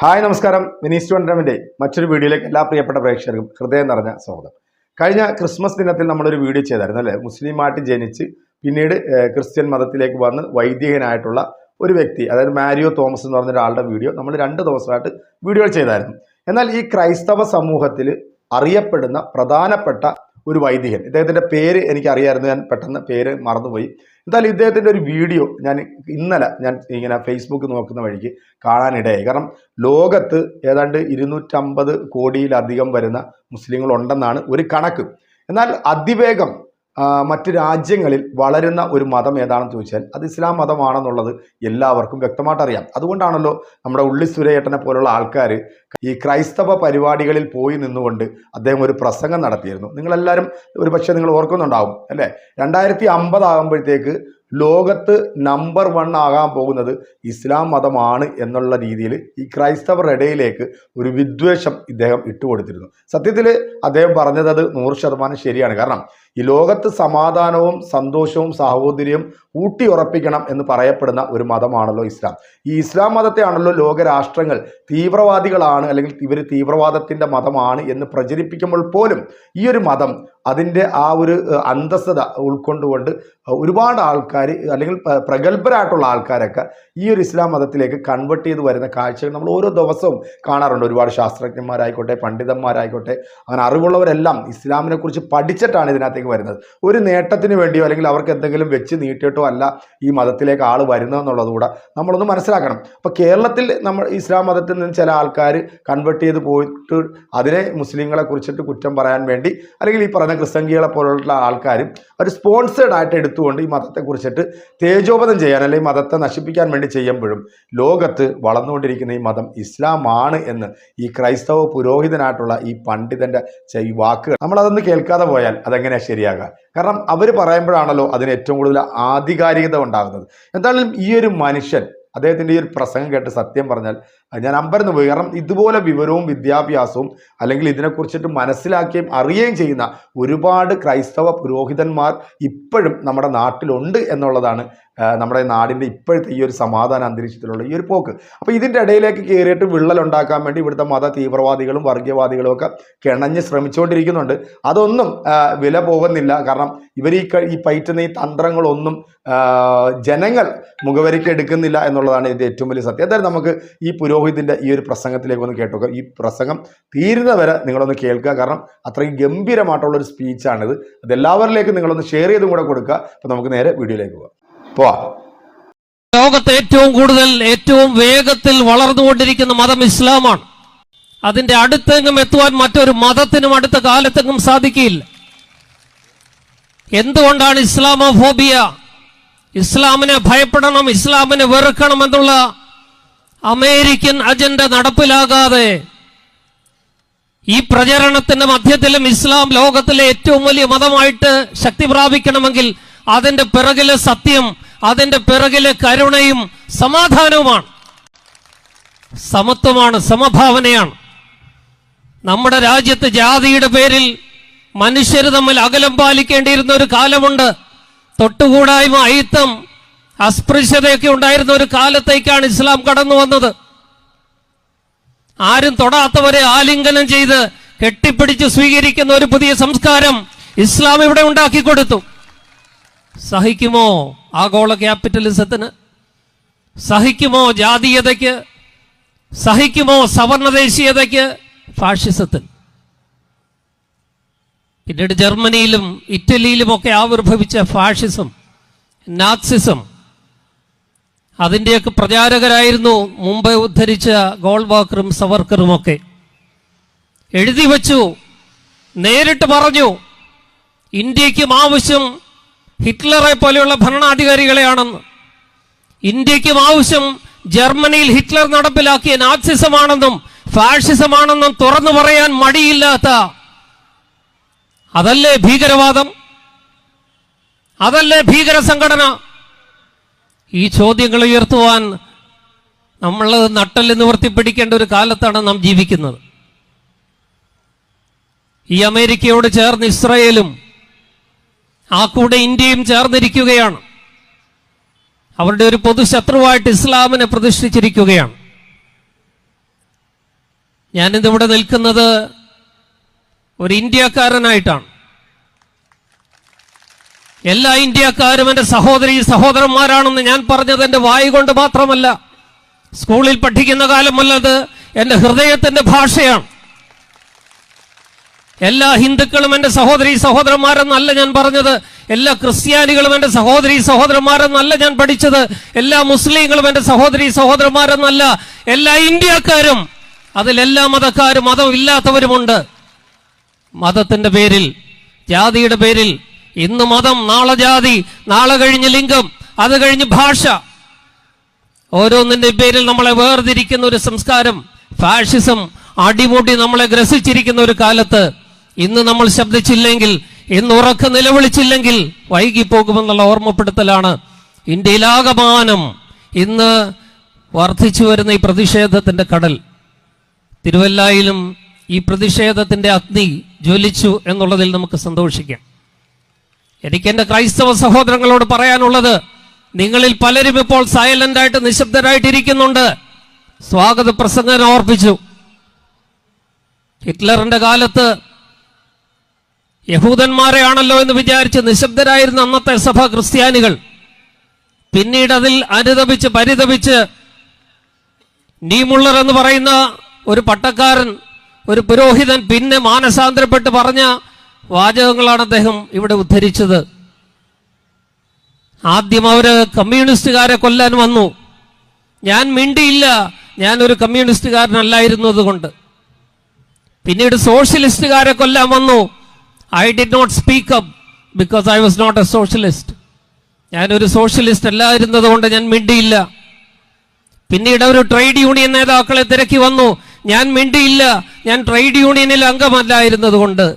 Hi നമസ്കാരം. മിനിസ് വണ്ടരമിന്റെ മറ്റൊരു വീഡിയോയിലേക്ക് എല്ലാ പ്രിയപ്പെട്ട പ്രേക്ഷകർക്കും ഹൃദയം നിറഞ്ഞ സ്വാഗതം. കഴിഞ്ഞ ക്രിസ്മസ് ദിനത്തിൽ നമ്മളൊരു വീഡിയോ ചെയ്തായിരുന്നു അല്ലേ? മുസ്ലിമായിട്ട് ജനിച്ച് പിന്നീട് ക്രിസ്ത്യൻ മതത്തിലേക്ക് വന്ന് വൈദികനായിട്ടുള്ള ഒരു വ്യക്തി അതായത് മാരിയോ തോമസ് എന്ന് പറഞ്ഞ ഒരാളുടെ വീഡിയോ നമ്മൾ രണ്ട് ദിവസമായിട്ട് വീഡിയോ ചെയ്തായിരുന്നു. എന്നാൽ ഈ ക്രൈസ്തവ സമൂഹത്തിൽ അറിയപ്പെടുന്ന പ്രധാനപ്പെട്ട ഒരു വൈദികൻ. ഇദ്ദേഹത്തിന്റെ പേര് എനിക്ക് അറിയാമായിരുന്നു ഞാൻ പെട്ടെന്ന് പേര് മറന്നുപോയി. എന്തായാലും ഇദ്ദേഹത്തിന്റെ ഒരു വീഡിയോ ഞാൻ ഇന്നലെ ഞാൻ ഇങ്ങനെ ഫേസ്ബുക്ക് നോക്കുന്ന വഴിക്ക് കാണാനിടയായി. കാരണം ലോകത്ത് ഏതാണ്ട് ഇരുന്നൂറ്റമ്പത് കോടിയിലധികം വരുന്ന മുസ്ലിങ്ങളുണ്ടെന്നാണ് ഒരു കണക്ക്. എന്നാൽ അതിവേഗം മറ്റ് രാജ്യങ്ങളിൽ വളരുന്ന ഒരു മതം ഏതാണെന്ന് ചോദിച്ചാൽ അത് ഇസ്ലാം മതമാണെന്നുള്ളത് എല്ലാവർക്കും വ്യക്തമായിട്ട് അറിയാം. അതുകൊണ്ടാണല്ലോ നമ്മുടെ ഉള്ളി സുരേട്ടനെ പോലുള്ള ആൾക്കാർ ഈ ക്രൈസ്തവ പരിപാടികളിൽ പോയി നിന്നുകൊണ്ട് അദ്ദേഹം ഒരു പ്രസംഗം നടത്തിയിരുന്നു. നിങ്ങളെല്ലാവരും ഒരു പക്ഷേ നിങ്ങൾ ഓർക്കുന്നുണ്ടാവും അല്ലേ? രണ്ടായിരത്തി അമ്പത് ആകുമ്പോഴത്തേക്ക് ലോകത്ത് നമ്പർ വൺ ആകാൻ പോകുന്നത് ഇസ്ലാം മതമാണ് എന്നുള്ള രീതിയിൽ ഈ ക്രൈസ്തവർ ഇടയിലേക്ക് ഒരു വിദ്വേഷം ഇദ്ദേഹം ഇട്ടുകൊടുത്തിരുന്നു. സത്യത്തിൽ അദ്ദേഹം പറഞ്ഞത് അത് നൂറ് ശതമാനം ശരിയാണ്. കാരണം ഈ ലോകത്ത് സമാധാനവും സന്തോഷവും സാഹോദര്യവും ഊട്ടിയുറപ്പിക്കണം എന്ന് പറയപ്പെടുന്ന ഒരു മതമാണല്ലോ ഇസ്ലാം. ഈ ഇസ്ലാം മതത്തെയാണല്ലോ ലോകരാഷ്ട്രങ്ങൾ തീവ്രവാദികളാണ് അല്ലെങ്കിൽ ഇവർ തീവ്രവാദത്തിന്റെ മതമാണ് എന്ന് പ്രചരിപ്പിക്കുമ്പോൾ പോലും ഈ ഒരു മതം അതിന്റെ ആ ഒരു അന്തസ്ഥത ഉൾക്കൊണ്ടുകൊണ്ട് ഒരുപാട് ആൾക്കാർ അല്ലെങ്കിൽ പ്രഗത്ഭരായിട്ടുള്ള ആൾക്കാരൊക്കെ ഈ ഒരു ഇസ്ലാം മതത്തിലേക്ക് കൺവെർട്ട് ചെയ്ത് വരുന്ന കാഴ്ചകൾ നമ്മൾ ഓരോ ദിവസവും കാണാറുണ്ട്. ഒരുപാട് ശാസ്ത്രജ്ഞന്മാരായിക്കോട്ടെ പണ്ഡിതന്മാരായിക്കോട്ടെ അങ്ങനെ അറിവുള്ളവരെല്ലാം ഇസ്ലാമിനെ കുറിച്ച് പഠിച്ചിട്ടാണ് ഇതിനകത്തേക്ക് വരുന്നത്. ഒരു നേട്ടത്തിന് വേണ്ടിയോ അല്ലെങ്കിൽ അവർക്ക് എന്തെങ്കിലും വെച്ച് നീട്ടിയിട്ടോ അല്ല ഈ മതത്തിലേക്ക് ആൾ വരുന്നതെന്നുള്ളത് കൂടെ നമ്മളൊന്ന് മനസ്സിലാക്കണം. അപ്പോൾ കേരളത്തിൽ നമ്മൾ ഇസ്ലാം മതത്തിൽ നിന്ന് ചില ആൾക്കാർ കൺവെർട്ട് ചെയ്ത് പോയിട്ട് അതിനെ മുസ്ലിങ്ങളെ കുറിച്ചിട്ട് കുറ്റം പറയാൻ വേണ്ടി അല്ലെങ്കിൽ ഈ പറഞ്ഞ ക്രിസ്തങ്കികളെ പോലുള്ള ആൾക്കാരും അവർ സ്പോൺസേഡ് ആയിട്ട് എടുത്തുകൊണ്ട് ഈ മതത്തെ കുറിച്ചിട്ട് തേജോപതം ചെയ്യാൻ അല്ലെങ്കിൽ മതത്തെ നശിപ്പിക്കാൻ വേണ്ടി ചെയ്യുമ്പോഴും ലോകത്ത് വളർന്നുകൊണ്ടിരിക്കുന്ന ഈ മതം ഇസ്ലാമാണ് എന്ന് ഈ ക്രൈസ്തവ പുരോഹിതനായിട്ടുള്ള ഈ പണ്ഡിതന്റെ ഈ വാക്കുകൾ. നമ്മളതൊന്ന് കേൾക്കാതെ പോയാൽ അതെങ്ങനെയാണ് ശരിയാകുക കാരണം അവർ പറയുമ്പോഴാണല്ലോ അതിന് ഏറ്റവും കൂടുതൽ ആധികാരികത ഉണ്ടാകുന്നത്. എന്തായാലും ഈ ഒരു മനുഷ്യൻ അദ്ദേഹത്തിന്റെ ഈ ഒരു പ്രസംഗം കേട്ട് സത്യം പറഞ്ഞാൽ ഞാൻ അമ്പരന്ന് പോയി. കാരണം ഇതുപോലെ വിവരവും വിദ്യാഭ്യാസവും അല്ലെങ്കിൽ ഇതിനെക്കുറിച്ചിട്ട് മനസ്സിലാക്കുകയും അറിയുകയും ചെയ്യുന്ന ഒരുപാട് ക്രൈസ്തവ പുരോഹിതന്മാർ ഇപ്പോഴും നമ്മുടെ നാട്ടിലുണ്ട് എന്നുള്ളതാണ് നമ്മുടെ നാടിന്റെ ഇപ്പോഴത്തെ ഈ ഒരു സമാധാന അന്തരീക്ഷത്തിലുള്ള ഈ ഒരു പോക്ക്. അപ്പോൾ ഇതിന്റെ ഇടയിലേക്ക് കയറിയിട്ട് വിള്ളലുണ്ടാക്കാൻ വേണ്ടി ഇവിടുത്തെ മത തീവ്രവാദികളും വർഗീയവാദികളും ഒക്കെ കിണഞ്ഞ് ശ്രമിച്ചുകൊണ്ടിരിക്കുന്നുണ്ട്. അതൊന്നും വില പോകുന്നില്ല. കാരണം ഇവർ ഈ ഈ പയറ്റുന്ന ഈ തന്ത്രങ്ങളൊന്നും ജനങ്ങൾ മുഖവരിക്ക് എടുക്കുന്നില്ല എന്നുള്ളതാണ് ഇതിന്റെ ഏറ്റവും വലിയ സത്യം. എന്തായാലും നമുക്ക് ഈ പുരോഹിതിന്റെ ഈ ഒരു പ്രസംഗത്തിലേക്ക് ഒന്ന് കേട്ടോക്കാം. ഈ പ്രസംഗം തീരുന്നവരെ നിങ്ങളൊന്ന് കേൾക്കുക. കാരണം അത്രയും ഗംഭീരമായിട്ടുള്ള ഒരു സ്പീച്ചാണിത് അതെല്ലാവരിലേക്കും നിങ്ങളൊന്ന് ഷെയർ ചെയ്തും കൂടെ കൊടുക്കുക. അപ്പോൾ നമുക്ക് നേരെ വീഡിയോയിലേക്ക് പോവാം പോവാം. ലോകത്ത് ഏറ്റവും കൂടുതൽ ഏറ്റവും വേഗത്തിൽ വളർന്നുകൊണ്ടിരിക്കുന്ന മതം ഇസ്ലാമാണ്. അതിന്റെ അടുത്തെങ്ങും എത്തുവാൻ മറ്റൊരു മതത്തിനും അടുത്ത കാലത്തെങ്ങും സാധിക്കില്ല. എന്തുകൊണ്ടാണ് ഇസ്ലാമോഫോബിയ? ഇസ്ലാമിനെ ഭയപ്പെടണം ഇസ്ലാമിനെ വെറുക്കണം എന്നുള്ള അമേരിക്കൻ അജണ്ട നടപ്പിലാകാതെ ഈ പ്രചരണത്തിന്റെ മധ്യത്തിലും ഇസ്ലാം ലോകത്തിലെ ഏറ്റവും വലിയ മതമായിട്ട് ശക്തി പ്രാപിക്കണമെങ്കിൽ അതിന്റെ പിറകിലെ സത്യം അതിന്റെ പിറകിലെ കരുണയും സമാധാനവുമാണ്. സമത്വമാണ് സമഭാവനയാണ്. നമ്മുടെ രാജ്യത്ത് ജാതിയുടെ പേരിൽ മനുഷ്യർ തമ്മിൽ അകലം പാലിക്കേണ്ടിയിരുന്ന ഒരു കാലമുണ്ട്. തൊട്ടുകൂടായ്മ അയിത്തം അസ്പൃശ്യതയൊക്കെ ഉണ്ടായിരുന്ന ഒരു കാലത്തേക്കാണ് ഇസ്ലാം കടന്നു വന്നത്. ആരും തൊടാത്തവരെ ആലിംഗനം ചെയ്ത് കെട്ടിപ്പിടിച്ച് സ്വീകരിക്കുന്ന ഒരു പുതിയ സംസ്കാരം ഇസ്ലാം ഇവിടെ ഉണ്ടാക്കി കൊടുത്തു സഹിക്കുമോ? ആഗോള ക്യാപിറ്റലിസത്തിന്? സഹിക്കുമോ ജാതീയതയ്ക്ക്? സഹിക്കുമോ സവർണദേശീയതയ്ക്ക്? ഫാഷിസത്തിന്. പിന്നീട് ജർമ്മനിയിലും ഇറ്റലിയിലുമൊക്കെ ആവിർഭവിച്ച ഫാഷിസം നാത്സിസം. അതിന്റെയൊക്കെ പ്രചാരകരായിരുന്നു മുമ്പ് ഉദ്ധരിച്ച ഗോൾവാക്കറും സവർക്കറും ഒക്കെ എഴുതി വച്ചു നേരിട്ട് പറഞ്ഞു ഇന്ത്യക്കും ആവശ്യം ഹിറ്റ്ലറെ പോലെയുള്ള ഭരണാധികാരികളെയാണെന്ന്. ഇന്ത്യക്കും ആവശ്യം ജർമ്മനിയിൽ ഹിറ്റ്ലർ നടപ്പിലാക്കിയ നാസിസമാണെന്നും ഫാഷിസമാണെന്നും തുറന്നു പറയാൻ മടിയില്ലാത്ത അതല്ലേ ഭീകരവാദം? അതല്ലേ ഭീകര സംഘടന? ഈ ചോദ്യങ്ങൾ ഉയർത്തുവാൻ നമ്മൾ നട്ടൽ നിവർത്തിപ്പിടിക്കേണ്ട ഒരു കാലത്താണ് നാം ജീവിക്കുന്നത്. ഈ അമേരിക്കയോട് ചേർന്ന് ഇസ്രയേലും ആ കൂടെ ഇന്ത്യയും ചേർന്നിരിക്കുകയാണ്. അവരുടെ ഒരു പൊതു ശത്രുവായിട്ട് ഇസ്ലാമിനെ പ്രതിഷ്ഠിച്ചിരിക്കുകയാണ്. ഞാനിതിവിടെ നിൽക്കുന്നത് ഒരു ഇന്ത്യക്കാരനായിട്ടാണ്. എല്ലാ ഇന്ത്യക്കാരും എന്റെ സഹോദരി സഹോദരന്മാരാണെന്ന് ഞാൻ പറഞ്ഞത് എന്റെ വായി കൊണ്ട് മാത്രമല്ല. സ്കൂളിൽ പഠിക്കുന്ന കാലമല്ലത് എന്റെ ഹൃദയത്തിന്റെ ഭാഷയാണ്. എല്ലാ ഹിന്ദുക്കളും എന്റെ സഹോദരി സഹോദരന്മാരെന്നല്ല ഞാൻ പറഞ്ഞത്. എല്ലാ ക്രിസ്ത്യാനികളും എന്റെ സഹോദരി സഹോദരന്മാരെന്നല്ല ഞാൻ പഠിച്ചത്. എല്ലാ മുസ്ലിങ്ങളും എന്റെ സഹോദരി സഹോദരന്മാരെന്നല്ല. എല്ലാ ഇന്ത്യക്കാരും അതിലെല്ലാ മതക്കാരും മതമില്ലാത്തവരുമുണ്ട്. മതത്തിന്റെ പേരിൽ ജാതിയുടെ പേരിൽ ഇന്ന് മതം നാളെ ജാതി നാളെ കഴിഞ്ഞ് ലിംഗം അത് കഴിഞ്ഞ് ഭാഷ. ഓരോന്നിന്റെ പേരിൽ നമ്മളെ വേർതിരിക്കുന്ന ഒരു സംസ്കാരം ഫാഷിസം അടിമുടി നമ്മളെ ഗ്രസിച്ചിരിക്കുന്ന ഒരു കാലത്ത് ഇന്ന് നമ്മൾ ശബ്ദിച്ചില്ലെങ്കിൽ ഇന്ന് ഉറക്ക നിലവിളിച്ചില്ലെങ്കിൽ വൈകിപ്പോകുമെന്നുള്ള ഓർമ്മപ്പെടുത്തലാണ് ഇന്ത്യയിലാകമാനം ഇന്ന് വർദ്ധിച്ചു വരുന്ന ഈ പ്രതിഷേധത്തിന്റെ കടൽ. തിരുവല്ലായിലും ഈ പ്രതിഷേധത്തിന്റെ അഗ്നി ജ്വലിച്ചു എന്നുള്ളതിൽ നമുക്ക് സന്തോഷിക്കാം. എനിക്ക് ക്രൈസ്തവ സഹോദരങ്ങളോട് പറയാനുള്ളത് നിങ്ങളിൽ പലരും ഇപ്പോൾ സൈലന്റ് ആയിട്ട് നിശബ്ദരായിട്ടിരിക്കുന്നുണ്ട്. സ്വാഗത പ്രസംഗം ഹിറ്റ്ലറിന്റെ കാലത്ത് യഹൂദന്മാരെയാണല്ലോ എന്ന് വിചാരിച്ച് നിശബ്ദരായിരുന്ന അന്നത്തെ സഭ ക്രിസ്ത്യാനികൾ. പിന്നീട് അതിൽ അനുതപിച്ച് പരിതപിച്ച് നീമുള്ളർ എന്ന് പറയുന്ന ഒരു പട്ടക്കാരൻ ഒരു പുരോഹിതൻ പിന്നെ മാനസാന്തരപ്പെട്ട് പറഞ്ഞ വാചകങ്ങളാണ് അദ്ദേഹം ഇവിടെ ഉദ്ധരിച്ചത്. ആദ്യം അവർ കമ്മ്യൂണിസ്റ്റുകാരെ കൊല്ലാൻ വന്നു. ഞാൻ മിണ്ടിയില്ല ഞാൻ ഒരു കമ്മ്യൂണിസ്റ്റുകാരനല്ലായിരുന്നത് കൊണ്ട് പിന്നീട് സോഷ്യലിസ്റ്റുകാരെ കൊല്ലാൻ വന്നു. I did not speak up because I was not a socialist ഞാനൊരു സോഷ്യലിസ്റ്റ് അല്ലായിരുന്നത് കൊണ്ട് ഞാൻ മിണ്ടിയില്ല. പിന്നീട് അവർ ട്രേഡ് യൂണിയൻ നേതാക്കളെ തിരക്കി വന്നു. ഞാൻ മിണ്ടിയില്ല. ഞാൻ ട്രേഡ് യൂണിയനിൽ അംഗമല്ലായിരുന്നത് കൊണ്ട്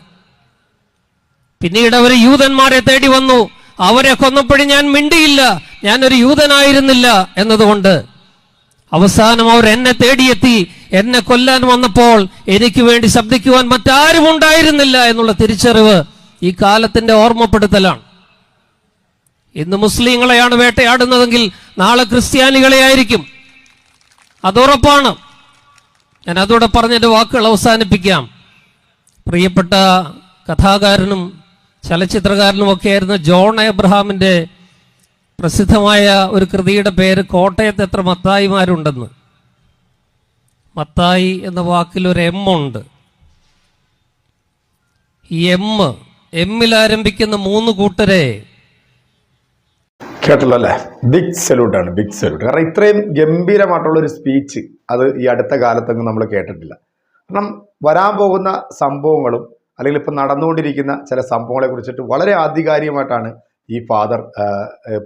പിന്നീട് അവർ യൂതന്മാരെ തേടി വന്നു. അവരെ കൊന്നപ്പോഴും ഞാൻ മിണ്ടിയില്ല. ഞാനൊരു യൂതനായിരുന്നില്ല എന്നതുകൊണ്ട് അവസാനം അവർ എന്നെ തേടിയെത്തി. എന്നെ കൊല്ലാൻ വന്നപ്പോൾ എനിക്ക് വേണ്ടി ശബ്ദിക്കുവാൻ മറ്റാരും ഉണ്ടായിരുന്നില്ല എന്നുള്ള തിരിച്ചറിവ് ഈ കാലത്തിന്റെ ഓർമ്മപ്പെടുത്തലാണ്. ഇന്ന് മുസ്ലിങ്ങളെയാണ് വേട്ടയാടുന്നതെങ്കിൽ നാളെ ക്രിസ്ത്യാനികളെ ആയിരിക്കും. അതുറപ്പാണ് ഞാൻ അതോടെ പറഞ്ഞെന്റെ വാക്കുകൾ അവസാനിപ്പിക്കാം. പ്രിയപ്പെട്ട കഥാകാരനും ചലച്ചിത്രകാരനും ഒക്കെയായിരുന്ന ജോൺ എബ്രഹാമിന്റെ പ്രസിദ്ധമായ ഒരു കൃതിയുടെ പേര് കോട്ടയത്ത് എത്ര മത്തായിമാരുണ്ടെന്ന്. മത്തായി എന്ന വാക്കിൽ ഒരു എം ഉണ്ട്. ഈ എം എമ്മിൽ ആരംഭിക്കുന്ന മൂന്ന് കൂട്ടരെ. കേട്ടല്ലോ അല്ലേ ബിഗ് ആണ് ബിഗ് സല്യൂട്ട് കാരണം ഇത്രയും ഗംഭീരമായിട്ടുള്ള ഒരു സ്പീച്ച് അത് ഈ അടുത്ത കാലത്തൊന്നും നമ്മൾ കേട്ടിട്ടില്ല. കാരണം വരാൻ പോകുന്ന സംഭവങ്ങളും അല്ലെങ്കിൽ ഇപ്പം നടന്നുകൊണ്ടിരിക്കുന്ന ചില സംഭവങ്ങളെ കുറിച്ചിട്ട് വളരെ ആധികാരികമായിട്ടാണ് ഈ ഫാദർ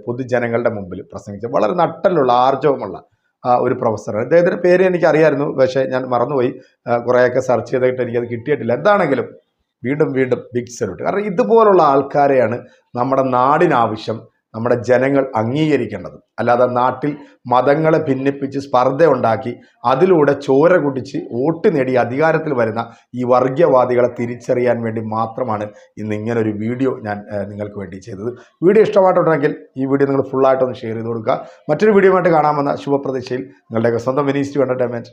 പൊതുജനങ്ങളുടെ മുമ്പിൽ പ്രസംഗിച്ചത്. വളരെ നട്ടലുള്ള ആർജവമുള്ള ഒരു പ്രൊഫസറാണ്. അദ്ദേഹത്തിന്റെ പേര് എനിക്ക് അറിയായിരുന്നു പക്ഷേ ഞാൻ മറന്നുപോയി. കുറേയൊക്കെ സെർച്ച് ചെയ്തിട്ട് എനിക്കത് കിട്ടിയിട്ടില്ല. എന്താണെങ്കിലും വീണ്ടും വീണ്ടും ബിഗ് സല്യൂട്ട് കാരണം ഇതുപോലുള്ള ആൾക്കാരെയാണ് നമ്മുടെ നാടിനാവശ്യം നമ്മുടെ ജനങ്ങൾ അംഗീകരിക്കേണ്ടത്. അല്ലാതെ നാട്ടിൽ മതങ്ങളെ ഭിന്നിപ്പിച്ച് സ്പർദ്ധ ഉണ്ടാക്കി അതിലൂടെ ചോര കുടിച്ച് വോട്ട് നേടി അധികാരത്തിൽ വരുന്ന ഈ വർഗീയവാദികളെ തിരിച്ചറിയാൻ വേണ്ടി മാത്രമാണ് ഇന്ന് ഇങ്ങനൊരു വീഡിയോ ഞാൻ നിങ്ങൾക്ക് വേണ്ടി ചെയ്തത്. വീഡിയോ ഇഷ്ടമായിട്ടുണ്ടെങ്കിൽ ഈ വീഡിയോ നിങ്ങൾ ഫുള്ളായിട്ടൊന്ന് ഷെയർ ചെയ്ത് കൊടുക്കുക. മറ്റൊരു വീഡിയോ ആയിട്ട് കാണാമെന്ന ശുഭപ്രതീക്ഷയിൽ നിങ്ങളുടെയൊക്കെ സ്വന്തം വിനീസ്റ്റ് എന്റർടൈൻമെന്റ്